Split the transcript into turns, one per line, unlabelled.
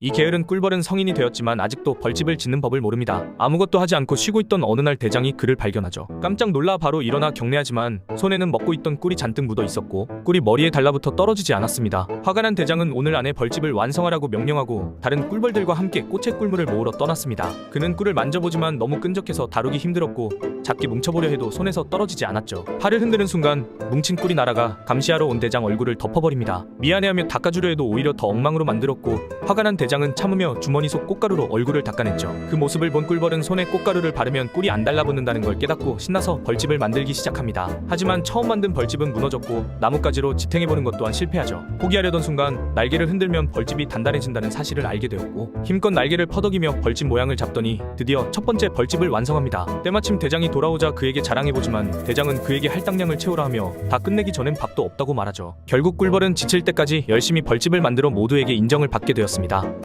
이 게으른 꿀벌은 성인이 되었지만 아직도 벌집을 짓는 법을 모릅니다. 아무것도 하지 않고 쉬고 있던 어느 날 대장이 그를 발견하죠. 깜짝 놀라 바로 일어나 경례하지만 손에는 먹고 있던 꿀이 잔뜩 묻어 있었고 꿀이 머리에 달라붙어 떨어지지 않았습니다. 화가 난 대장은 오늘 안에 벌집을 완성하라고 명령하고 다른 꿀벌들과 함께 꽃의 꿀물을 모으러 떠났습니다. 그는 꿀을 만져보지만 너무 끈적해서 다루기 힘들었고 작게 뭉쳐보려 해도 손에서 떨어지지 않았죠. 팔을 흔드는 순간 뭉친 꿀이 날아가 감시하러 온 대장 얼굴을 덮어버립니다. 미안해하며 닦아주려 해도 오히려 더 엉망으로 만들었고 화가 난 대장은 참으며 주머니 속 꽃가루로 얼굴을 닦아냈죠. 그 모습을 본 꿀벌은 손에 꽃가루를 바르면 꿀이 안 달라붙는다는 걸 깨닫고 신나서 벌집을 만들기 시작합니다. 하지만 처음 만든 벌집은 무너졌고 나뭇가지로 지탱해보는 것 또한 실패하죠. 포기하려던 순간 날개를 흔들면 벌집이 단단해진다는 사실을 알게 되었고 힘껏 날개를 퍼덕이며 벌집 모양을 잡더니 드디어 첫 번째 벌집을 완성합니다. 때마침 대장이 돌아오자 그에게 자랑해보지만 대장은 그에게 할당량을 채우라 하며 다 끝내기 전엔 밥도 없다고 말하죠. 결국 꿀벌은 지칠 때까지 열심히 벌집을 만들어 모두에게 인정을 받게 되었습니다.